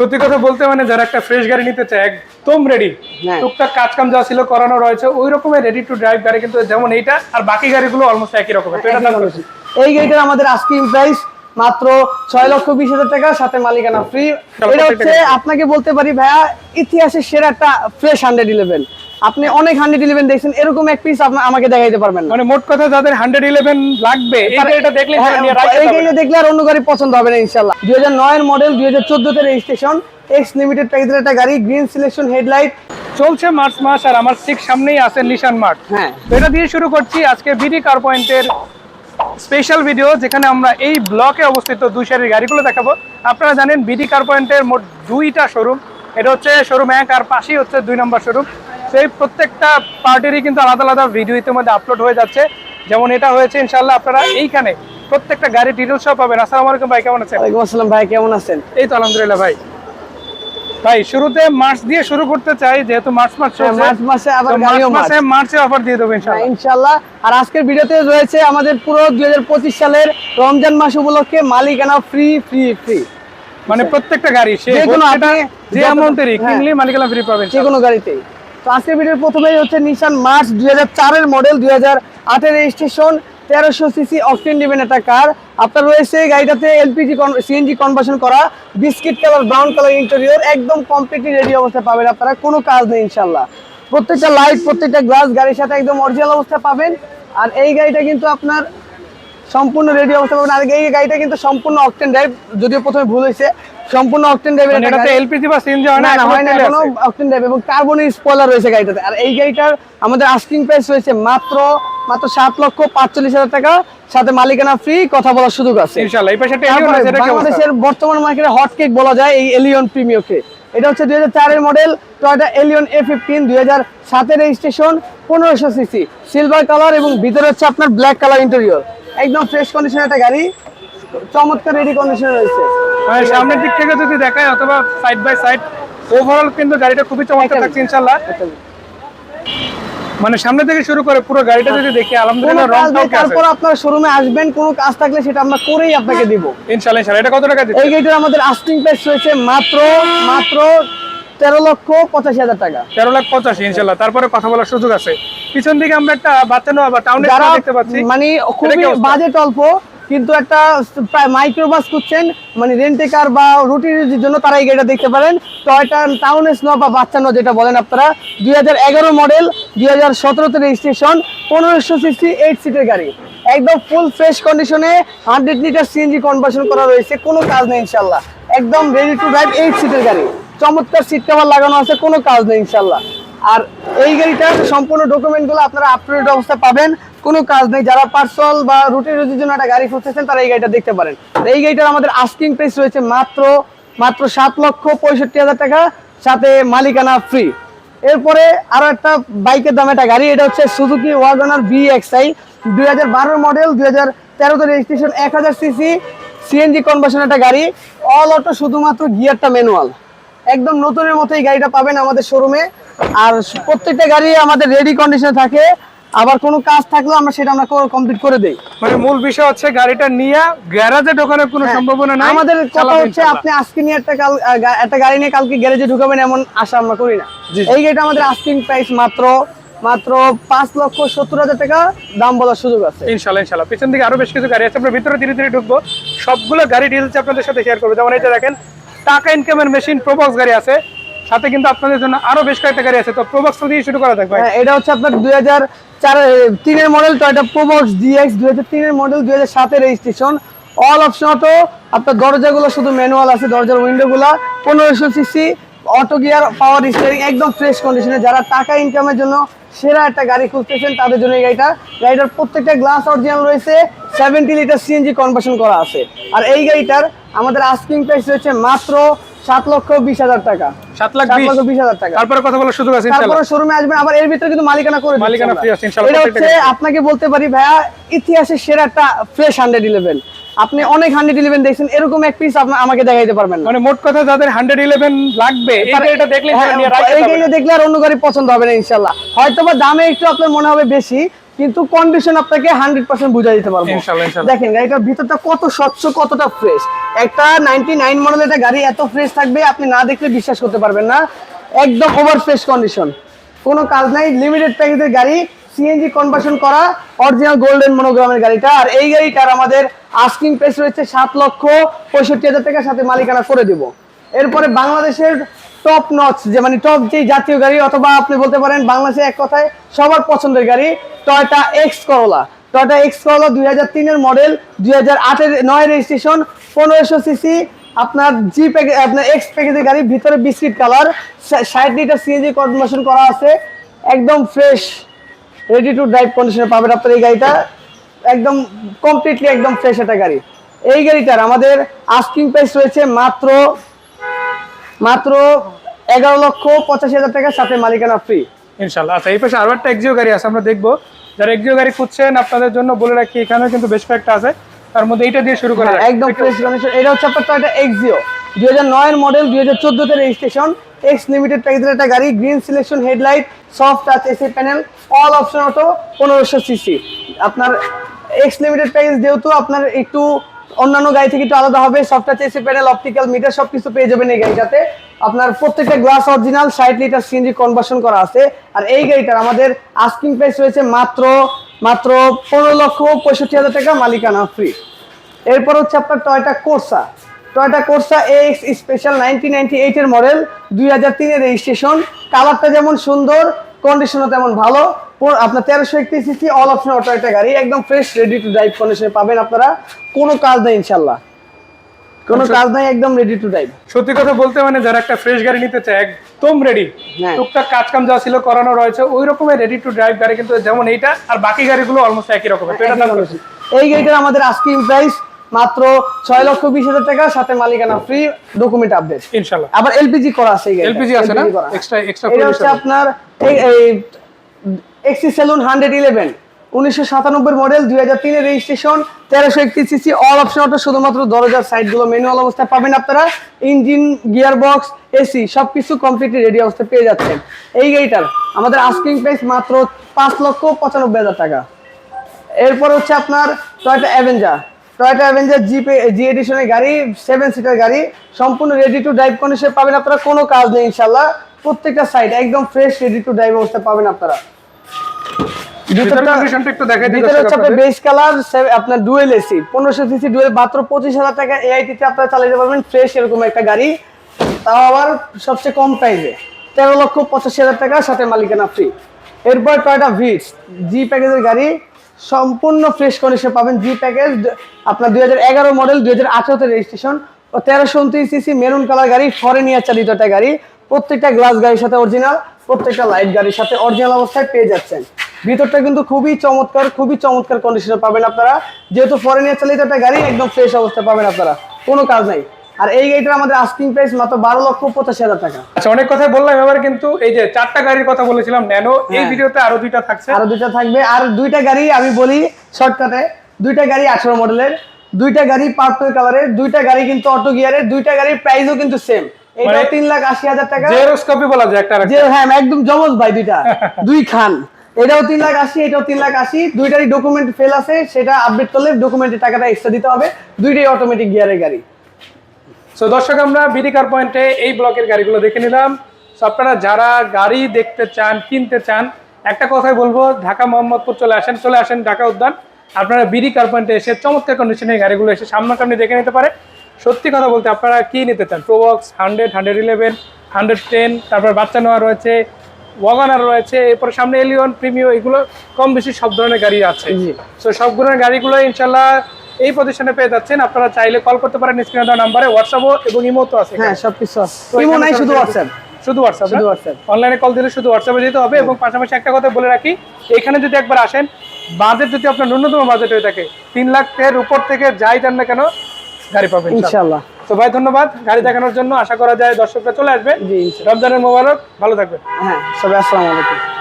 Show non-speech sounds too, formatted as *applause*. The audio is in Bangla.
সত্যি কথা বলতে মানে যারা একটা ফ্রেশ গাড়ি নিতে চায় একদম রেডি হ্যাঁ। টুকটাক কাজ কাম যা ছিল করানো রয়েছে ওই রকমের রেডি টু ড্রাইভ গাড়ি কিন্তু যেমন এইটা আর বাকি গাড়িগুলো অলমোস্ট একই রকমের? এই গাড়িটার আমাদের আস্কিং প্রাইস মাত্র ছয় লক্ষ বিশ হাজার টাকা সাথে মালিকানা ফ্রি এটা হচ্ছে আপনাকে বলতে পারি ভাইয়া ইতিহাসের সেরা একটা ফ্রেশ হান্ড্রেড ইলেভেন আপনি অনেক হান্ড্রেড ইলেভেন দেখছেন এরকম এক পিস আমাকে দেখাইতে পারবেন মানে মোট কথা যাদের হান্ড্রেড ইলেভেন লাগবে এই গাড়িটা দেখলে হ্যাঁ, দেখলে আর অন্য গাড়ি পছন্দ হবে না ইনশাল্লাহ দুই হাজার নয়ের মডেল দুই হাজার চোদ্দতে রেজিস্ট্রেশন এক্স লিমিটেড প্যাকেজের একটা গাড়ি গ্রিন সিলেকশন হেডলাইট চলছে মার্চ মাস আর আমার ঠিক সামনেই আছে নিশান মার্ট হ্যাঁ। এটা দিয়ে শুরু করছি আজকে বিডি কার পয়েন্টের স্পেশাল ভিডিও যেখানে আমরা এই ব্লকে অবস্থিত দুই সারির গাড়িগুলো দেখাবো। আপনারা জানেন বিডি কার পয়েন্টের মোট দুইটা শোরুম এটা হচ্ছে শোরুম এক আর পাশেই হচ্ছে দুই নম্বর শোরুম সেই প্রত্যেকটা পার্টিরই কিন্তু আলাদা আলাদা ভিডিও ইতিমধ্যে আপলোড হয়ে যাচ্ছে। যেমন এটা হয়েছে ইনশাল্লাহ আপনারা এইখানে প্রত্যেকটা গাড়ি ডিটেলস সব পাবেন। আসসালামু আলাইকুম ভাই কেমন আছেন? ওয়ালাইকুম আসসালাম ভাই কেমন আছেন? এই তো আলহামদুলিল্লাহ ভাই। ভাই শুরুতে মার্চ দিয়ে শুরু করতে চাই যেহেতু মার্চ মাস হ্যাঁ, চলছে মার্চ মাসে আবার গাড়িও মার্চ মাসে মার্চে। অফার দিয়ে দেবো ইনশাল্লাহ হ্যাঁ, ইনশাল্লাহ আর আজকের ভিডিওতে রয়েছে আমাদের পুরো দুই হাজার পঁচিশ সালের রমজান মাস উপলক্ষে মালিকানা ফ্রি ফ্রি ফ্রি মানে প্রত্যেকটা গাড়ি সে যে কোনো আপনি যে অ্যামাউন্টেরই। কিনলে মালিকানা ফ্রি পাবেন যে কোনো গাড়িতেই। তো আজকের ভিডিওর প্রথমেই হচ্ছে নিশান মার্চ দুই হাজার মডেল দুই হাজার আটের রেজিস্ট্রেশন তেরোশো সিসি অকটেন দিবেন একটা কার আপনার রয়েছে এই গাড়িটাতে এলপিজি সিএনজি কনভার্সন করা, biscuit colour brown colour interior একদম কমপ্লিটলি রেডি অবস্থায় পাবেন আপনারা, কোনো কাজ নেই ইনশাল্লাহ প্রত্যেকটা লাইট প্রত্যেকটা গ্লাস গাড়ির সাথে একদম অরিজিনাল অবস্থায় পাবেন। আর এই গাড়িটা কিন্তু আপনার সম্পূর্ণ রেডি অবস্থা পাবেন। আর এই গাড়িটা কিন্তু সম্পূর্ণ অকটেন ড্রাইভ যদিও প্রথমে ভুল হয়েছে সম্পূর্ণ অকটেন মানে এটাতে এলপিজি বা সিএনজি হয় না হয় না এখনও অকটেন ড্রাইভ এবং কার্বনের স্পয়লার রয়েছে গাড়িটাতে। আর এই গাড়িটার আমাদের আস্কিং প্রাইস রয়েছে মাত্র মাত্র সাত লক্ষ পাঁচচল্লিশ হাজার টাকা। সাথে মালিকানা ফ্রি কথা বলার সুযোগ আছে? বাংলাদেশের বর্তমান মার্কেটে হট কেক বলা যায় এই এলিয়ন প্রিমিয়কে এটা হচ্ছে দুই হাজার চারের model Toyota Allion A fifteen দুই হাজার সাতের রেজিস্ট্রেশন পনেরোশো সিসি সিলভার কালার এবং ভিতরে হচ্ছে আপনার ব্ল্যাক কালার ইন্টেরিয়র একদম ফ্রেশ কন্ডিশনের একটা গাড়ি। চমৎকার রেডি কন্ডিশনে রয়েছে। মানে সামনের দিক থেকে যদি দেখায় অথবা সাইড বাই সাইড ওভারঅল কিন্তু গাড়িটা খুবই চমৎকার থাকছে ইনশাআল্লাহ। মানে সামনে থেকে শুরু করে পুরো গাড়িটা যদি দেখি আলহামদুলিল্লাহ রং কাজ নেই টং আছে। তারপর আপনার শোরুমে আসবেন কোনো কাজ থাকলে সেটা আমরা করেই আপনাকে দিব। ইনশাআল্লাহ ইনশাআল্লাহ। এটা কত টাকা দিচ্ছে এই গাড়িটার আমাদের আস্কিং প্রাইস রয়েছে মাত্র মাত্র তেরো লক্ষ পঁচাশি হাজার টাকা। তেরো লাখ পঁচাশি ইনশাআল্লাহ তারপরে কথা বলার সুযোগ আছে। পিছন দিকে আমরা একটা বাচ্চা নেওয়া বা টাউনে দেখতে পাচ্ছি। মানে খুবই বাজেট অল্প কিন্তু একটা মাইক্রোবাস খুঁজছেন মানে রেন্টে কার বা রুটির জন্য তারা এই গাড়িটা দেখতে পারেন। টয়টা টাউন স্নো বা বাচ্চা নো যেটা বলেন আপনারা দুই হাজার এগারো মডেল দুই হাজার সতেরোতে রেজিস্ট্রেশন পনেরোশো সিসি এইট সিটের গাড়ি। একদম ফুল ফ্রেশ কন্ডিশনে হান্ড্রেড লিটার সিএনজি কনভার্সন করা রয়েছে কোনো কাজ নেই ইনশাল্লাহ। একদম রেডি টু ড্রাইভ এইট সিটের গাড়ি। চমৎকার সিট কভার লাগানো আছে, কোনো কাজ নেই ইনশাল্লাহ আর এই গাড়িটার সম্পূর্ণ ডকুমেন্টগুলো আপনারা আপ টু ডেট অবস্থায় পাবেন, কোনো কাজ নেই। যারা পার্সোনাল বা রুটি রুটির জন্য একটা গাড়ি খুঁজতেছেন, তারা এই গাড়িটা দেখতে পারেন। এই গাড়িটার আমাদের আস্কিং প্রাইস রয়েছে মাত্র মাত্র সাত লক্ষ পঁয়ষট্টি হাজার টাকা, সাথে মালিকানা ফ্রি এরপরে আরও একটা বাইকের দাম একটা গাড়ি, এটা হচ্ছে সুজুকি ওয়াগনার বি এক্সআই দুই হাজার বারোর মডেল দুই হাজার তেরোতে রেজিস্ট্রেশন এক হাজার সিসি সিএনজি কনভার্সন একটা গাড়ি। অল অটো শুধুমাত্র গিয়ারটা ম্যানুয়াল একদম নতুনের মতো এই গাড়িটা পাবেন আমাদের শোরুমে আর প্রত্যেকটা গাড়ি আমাদের রেডি কন্ডিশনে থাকে। আবার কোনো কাজ থাকলেও আমরা সেটা আমরা কমপ্লিট করে দেই। মানে মূল বিষয় হচ্ছে গাড়িটা নিয়ে গ্যারাজে ঢোকানোর কোনো সম্ভাবনা নাই। হ্যাঁ, আমাদের কথা হচ্ছে আপনি আজকে নিয়ে একটা কাল একটা গাড়ি নিয়ে কালকে গ্যারেজে ঢুকাবেন এমন আশা আমরা করি না। এই গাড়িটা আমাদের আস্কিং প্রাইস মাত্র মাত্র পাঁচ লক্ষ সত্তর হাজার টাকা দাম বলার সুযোগ আছে। ইনশাল্লাহ ইনশাল্লাহ। পিছন দিকে আরও বেশ কিছু গাড়ি আছে আমরা ভিতরে ধীরে ধীরে ঢুকবো। সবগুলো গাড়ি ডিটেলস আপনাদের সাথে শেয়ার করব। যেমন এটা দেখেন টাকা ইনকামের মেশিন প্রবক্স গাড়ি আছে। সাথে কিন্তু আপনাদের জন্য আরও বেশ কয়েকটা গাড়ি আছে। তো প্রবক্স দিয়ে শুরু করা ভাই। হ্যাঁ, এটা হচ্ছে আপনার দুই হাজার চার তিনের মডেল টয়টা প্রোবক্স ডিএক্স দুই হাজার তিনের মডেল দুই হাজার সাতের রেজিস্ট্রেশন অল অপশন অটো আপনার দরজাগুলো শুধু ম্যানুয়াল আছে দরজার উইন্ডোগুলো পনেরোশো CC auto gear power steering একদম ফ্রেশ কন্ডিশনে যারা টাকা ইনকামের জন্য সেরা একটা গাড়ি খুঁজতেছেন তাদের জন্য এই গাড়িটা। গাড়িটার প্রত্যেকটা গ্লাস অরিজিনাল রয়েছে। সেভেন্টি লিটার সিএনজি কনভার্সন করা আছে। আর এই গাড়িটার আমাদের আস্কিং প্রাইস রয়েছে মাত্র সাত লক্ষ বিশ হাজার টাকা। সাত লাখ বিশ? হাজার টাকা। তারপরে কথা বলার সুযোগ আছে তারপরে শোরুমে আসবেন আবার এর ভিতরে কিন্তু মালিকানা করে মালিকানা free আছে, ইনশাআল্লাহ, এটা হচ্ছে আপনাকে বলতে পারি ভাইয়া ইতিহাসের সেরা একটা ফ্রেশ হান্ড্রেড ইলেভেন আপনি অনেক হান্ড্রেড ইলেভেন দেখছেন এরকম এক পিস আমাকে দেখাইতে পারবেন মানে মোট কথা যাদের হান্ড্রেড ইলেভেন লাগবে গাড়িটা দেখলে দেখলে আর অন্য গাড়ি পছন্দ হবে না ইনশাল্লাহ হয়তো বা দামে একটু আপনার মনে হবে বেশি কিন্তু কন্ডিশন আপনাকে হান্ড্রেড পার্সেন্ট বুঝাই দিতে পারব। দেখেন গাড়িটার ভিতরটা কত স্বচ্ছ কতটা ফ্রেশ একটা নাইনটি নাইন মডেল একটা গাড়ি এত ফ্রেশ থাকবে আপনি না দেখলে বিশ্বাস করতে পারবেন না। একদম ওভার ফ্রেশ কন্ডিশন কোনো কাজ নাই লিমিটেড প্যাকেজের গাড়ি সিএনজি কনভার্সন করা অরিজিনাল গোল্ডেন মনোগ্রামের গাড়িটা। আর এই গাড়িটার আমাদের আস্কিং প্রাইস রয়েছে সাত লক্ষ পঁয়ষট্টি হাজার টাকার সাথে মালিকানা করে দিব। এরপরে বাংলাদেশের টপ নচ যে মানে টপ যে জাতীয় গাড়ি অথবা আপনি বলতে পারেন বাংলাদেশে এক কথায় সবার পছন্দের গাড়ি Toyota X Corolla Toyota X Corolla দুই হাজার তিনের মডেল দুই হাজার আটের নয় রেজিস্ট্রেশন পনেরোশো সিসি আপনার জি প্যাকেজ আপনার এক্স প্যাকেজের গাড়ি ভিতরে বিস্কিট কালার ষাট লিটার সিএনজি কনভার্সন করা আছে, একদম ফ্রেশ রেডি টু ড্রাইভ কন্ডিশনে পাবেন আপনার এই গাড়িটা। একদম কমপ্লিটলি একদম ফ্রেশ একটা গাড়ি। এই গাড়িটার আমাদের আস্কিং প্রাইস রয়েছে মাত্র মাত্র এগারো লক্ষ পঁচাশি হাজার টাকার সাথে মালিকানা ফ্রি ইনশাল্লাহ আচ্ছা এই পাশে আরও একটা এক্সিও গাড়ি আছে আমরা দেখব। যারা এক্সিও গাড়ি খুঁজছেন আপনাদের জন্য বলে রাখি এখানেও কিন্তু বেশ কয়েকটা আছে। তার মধ্যে এইটা দিয়ে শুরু করা হ্যাঁ, একদম ফ্রেশ কন্ডিশন এটা হচ্ছে আপনার টয়টা এক্সিও দুই হাজার নয়ের মডেল দুই হাজার চোদ্দোতে রেজিস্ট্রেশন এক্স লিমিটেড প্যাকেজের একটা গাড়ি green selection headlight soft touch AC panel all option auto পনেরোশো সিসি আপনার এক্স লিমিটেড প্যাকেজ যেহেতু আপনার একটু অন্যান্য গাড়ি থেকে একটু আলাদা হবে soft touch AC panel optical meter সব কিছু পেয়ে যাবেন এই গাড়িটাতে আপনার প্রত্যেকটা গ্লাস অরিজিনাল ষাট লিটার সিএনজি কনভার্সন করা আছে। আর এই গাড়িটার আমাদের আস্কিং প্রাইস রয়েছে মাত্র মাত্র পনেরো লক্ষ পঁয়ষট্টি হাজার টাকা মালিকানা ফ্রি এরপর হচ্ছে আপনার Toyota Corsa Toyota Corsa X special nineteen ninety এইটের মডেল দুই হাজার তিনের রেজিস্ট্রেশন কালারটা যেমন সুন্দর কন্ডিশনও তেমন ভালো। আপনার তেরোশো একত্রিশ সিসি অল অপশন অটো একটা গাড়ি একদম ফ্রেশ রেডি টু ড্রাইভ কন্ডিশনে পাবেন আপনারা কোনো কাজ নেই ইনশাল্লাহ কোনো আচ্ছা। কাজ নাই একদম রেডি টু ড্রাইভ সত্যি কথা বলতে মানে যারা একটা ফ্রেশ গাড়ি নিতে চায় একদম রেডি হ্যাঁ। টুকটাক কাজ কাম যা ছিল করানো রয়েছে ওই রকমের রেডি টু ড্রাইভ গাড়ি কিন্তু যেমন এইটা আর বাকি গাড়িগুলো অলমোস্ট একই রকমের? এই গাড়িটার আমাদের আস্কিং প্রাইস মাত্র ছয় লক্ষ বিশ হাজার টাকা সাথে মালিকানা ফ্রি ডকুমেন্ট আপডেট ইনশাল্লাহ আবার এলপিজি করা আছে। LPG আছে না? Extra- extra এটা হচ্ছে আপনার এই এক্সি সেলুন হান্ড্রেড ইলেভেন। উনিশশো সাতানব্বই মডেল, দুই হাজার তিনের রেজিস্ট্রেশন, তেরোশো একত্রিশ সিসি, অল অপশন অটো, শুধুমাত্র দরজার সাইডগুলো ম্যানুয়াল অবস্থায় পাবেন আপনারা। ইঞ্জিন গিয়ার বক্স এসি সব কিছু কমপ্লিটলি রেডি অবস্থায় পেয়ে যাচ্ছেন। এই গাড়িটার আমাদের আস্কিং প্রাইস মাত্র পাঁচ লক্ষ পঁচানব্বই হাজার টাকা। এরপর হচ্ছে আপনার Toyota Avenger Toyota Avenger G pay G এডিশনের গাড়ি সেভেন সিটার গাড়ি, সম্পূর্ণ রেডি টু ড্রাইভ কন্ডিশনে পাবেন আপনারা, কোনো কাজ নেই ইনশাল্লাহ প্রত্যেকটা সাইড একদম ফ্রেশ রেডি টু ড্রাইভ অবস্থায় পাবেন আপনারা ভিতরের ভিতরটা conditionটা একটু দেখাই দিই ভিতরে দর্শক হচ্ছে আপনার ডুয়েল এসি পনেরোশো সিসি ডুয়েল মাত্র পঁচিশ হাজার টাকা এআইটি তে আপনারা পারবেন ফ্রেশ এরকম একটা গাড়ি। তাও আবার সবচেয়ে কম প্রাইসে তেরো লক্ষ পঁচাশি হাজার টাকা সাথে মালিকানা ফ্রি এরপর টয়টা ভিটস জি প্যাকেজের গাড়ি সম্পূর্ণ ফ্রেশ কন্ডিশনে পাবেন জি প্যাকেজ আপনার দুই হাজার এগারো মডেল দুই হাজার আঠারোতে রেজিস্ট্রেশন ও তেরোশো উনত্রিশ সিসি মেরুন কালার গাড়ি ফরেনিয়ার চালিত একটা গাড়ি। প্রত্যেকটা গ্লাস গাড়ির সাথে অরিজিনাল প্রত্যেকটা লাইট গাড়ির সাথে অরিজিনাল অবস্থায় পেয়ে যাচ্ছেন। ভিতরটা কিন্তু খুবই চমৎকার খুবই চমৎকার কন্ডিশনে পাবেন আপনারা। যেহেতু ফরেনিয়ার চালিত একটা গাড়ি একদম ফ্রেশ অবস্থায় পাবেন আপনারা। কোনো কাজ নাই। আর এই গাড়িটার আমাদের আস্কিং প্রাইস মাত্র বারো লক্ষ পঁচাশি হাজার টাকা। আচ্ছা অনেক কথাই বললাম এবার কিন্তু এই যে চারটা গাড়ির কথা বলেছিলাম ন্যানো এই হ্যাঁ। ভিডিওতে আরও দুইটা থাকছে। আরও দুইটা থাকবে। আর দুইটা গাড়ি আমি বলি শর্টকাটে দুইটা গাড়ি আঠারো মডেলের দুইটা গাড়ি পার্পল কালারের দুইটা গাড়ি কিন্তু অটো গিয়ারের দুইটা গাড়ির প্রাইসও কিন্তু সেম এটা মানে- তিন লাখ আশি হাজার টাকা। জেরোস্কপি বলা যায় একটা। হ্যাঁ একদম জমজ ভাই দুইটা। *laughs* দুই খান। এটাও তিন লাখ আশি, এটাও তিন লাখ আশি। দুইটারই ডকুমেন্ট ফেল আছে, সেটা আপডেট করলে ডকুমেন্টের টাকাটা এক্সট্রা দিতে হবে। দুইটাই অটোমেটিক গিয়ারের গাড়ি। সো দর্শক, আমরা বিডি কার পয়েন্টে এই ব্লকের গাড়িগুলো দেখে নিলাম। So, আপনারা যারা গাড়ি দেখতে চান, কিনতে চান, একটা কথাই বলব, ঢাকা মোহাম্মদপুর চলে আসেন চলে আসেন ঢাকা উদ্যান। আপনারা বিডি কার পয়েন্টে এসে চমৎকার কন্ডিশনে গাড়িগুলো এসে সামনাসামনি দেখে নিতে পারে। সত্যি কথা বলতে, আপনারা কি নিতে চান? Probox hundred hundred eleven hundred ten তারপর বাচ্চা নেওয়া রয়েছে ওয়াগানার রয়েছে এরপর সামনে এলিয়ন প্রিমিও এগুলো কম বেশি সব ধরনের গাড়ি আছে। সো সব ধরনের গাড়িগুলো ইনশাল্লাহ এই প্রতিষ্ঠানে পেয়ে যাচ্ছেন। আপনারা চাইলে কল করতে পারেন স্ক্রিনে দেওয়া নাম্বারে হোয়াটসঅ্যাপও এবং ইমো তো আছে হ্যাঁ সবকিছু আছে। ইমো নাই শুধু হোয়াটসঅ্যাপ শুধু হোয়াটসঅ্যাপ শুধু হোয়াটসঅ্যাপ অনলাইনে কল দিলে শুধু হোয়াটসঅ্যাপে যেতে হবে এবং পাশাপাশি একটা কথা বলে রাখি এখানে যদি একবার আসেন বাজেট যদি আপনার ন্যূনতম বাজেট হয়ে থাকে তিন লাখের উপর থেকে যাই যান না কেন গাড়ি পাবেন ইনশাল্লাহ। তো ভাই ধন্যবাদ। গাড়ি দেখানোর জন্য আশা করা যায় দর্শকরা চলে আসবে। রমজানের মোবারক। ভালো থাকবে হ্যাঁ সবাই আসসালামু আলাইকুম।